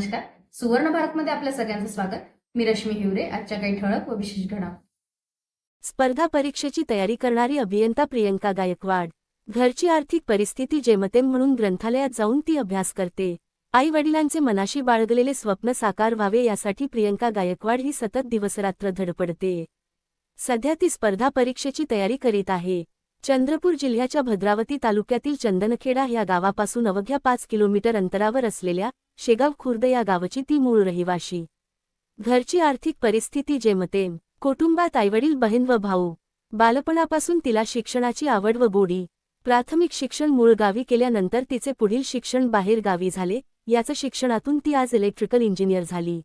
नमस्कार. सुवर्ण भारतमध्ये आपल्या सगळ्यांचं स्वागत. मी रश्मी हिवरे आजच्या काही ठळक व विशेष घडा स्पर्धा परीक्षेची तयारी करणारी अभियंता प्रियंका गायकवाड. घरची आर्थिक परिस्थिती जेमतेम म्हणून ग्रंथालयात जाऊन ती अभ्यास करते. आई वडिलांचे मनाशी बाळगलेले स्वप्न साकार व्हावे यासाठी प्रियंका गायकवाड ही सतत दिवसरात्र धडपडते. सध्या ती स्पर्धा परीक्षेची तयारी करीत आहे. चंद्रपूर जिल्ह्याच्या भद्रावती तालुक्यातील चंदनखेडा या गावापासून अवघ्या पाच किलोमीटर अंतरावर असलेल्या शेगाव खुर्द या गावची ती मूळ रहिवाशी. घरची आर्थिक परिस्थिती जेमतेम कुटुंबात आईवडील बहीण व भाऊ बालपणापासून तिला शिक्षणाची आवड व गोडी प्राथमिक शिक्षण मूळ गावी केल्यानंतर तिचे पुढील शिक्षण बाहेर गावी झाले याचं शिक्षणातून ती आज इलेक्ट्रिकल इंजिनियर झाली.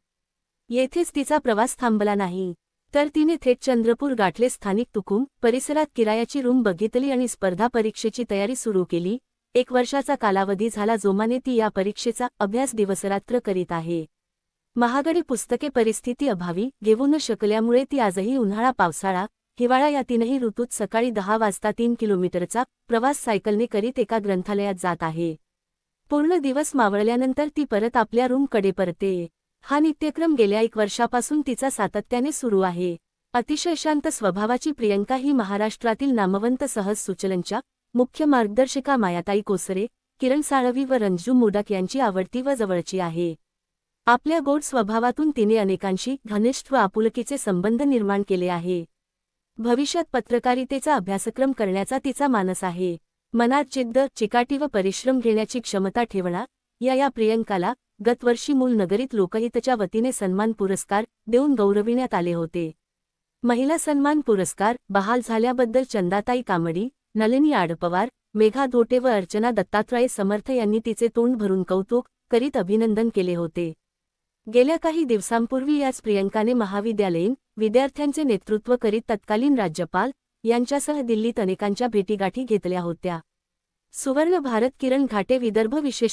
येथेच तिचा प्रवास थांबला नाही तर तिने थेट चंद्रपूर गाठले स्थानिक तुकुम परिसरात किरायाची रूम बघितली आणि स्पर्धा परीक्षेची तयारी सुरू केली एक वर्षाचा कालावधी झाला जोमाने ती या परीक्षेचा अभ्यास दिवसरात्र करीत आहे. महागडी पुस्तके परिस्थिती अभावी घेऊ न शकल्यामुळे ती आजही उन्हाळा पावसाळा हिवाळा या तीनही ऋतूत सकाळी दहा वाजता तीन किलोमीटरचा प्रवास सायकलने करीत एका ग्रंथालयात जात आहे. पूर्ण दिवस मावळल्यानंतर ती परत आपल्या रूमकडे परते. हा नित्यक्रम गेल्या एक वर्षापासून तिचा सातत्याने सुरू आहे. अतिशय शांत स्वभावाची प्रियंका ही महाराष्ट्रातील नामवंत सहज सुचलनच्या मुख्य मार्गदर्शिका मायाताई कोसरे किरण साळवी व रंजू मोडक यांची आवडती व जवळची आहे. आपल्या गोड स्वभावातून तिने अनेकांशी घनिष्ठ व आपुलकीचे संबंध निर्माण केले आहे. भविष्यात पत्रकारितेचा अभ्यासक्रम करण्याचा तिचा मानस आहे. मनात जिद्द चिकाटी व परिश्रम घेण्याची क्षमता ठेवणार या या प्रियंकाला गतवर्षी मूल नगरीत लोकहितच्या वतीने सन्मान पुरस्कार देऊन गौरविण्यात आले होते. महिला सन्मान पुरस्कार बहाल झाल्याबद्दल चंदाताई कामडी नलिनी आडपवार मेघा धोटे व अर्चना दत्तात्रय समर्थ यांनी तिचे तोंड भरून कौतुक करीत अभिनंदन केले होते. गेल्या काही दिवसांपूर्वी याच प्रियंकाने महाविद्यालयीन विद्यार्थ्यांचे नेतृत्व करीत तत्कालीन राज्यपाल यांच्यासह दिल्लीत अनेकांच्या भेटीगाठी घेतल्या होत्या. सुवर्ण भारत किरण घाटे विदर्भ विशेष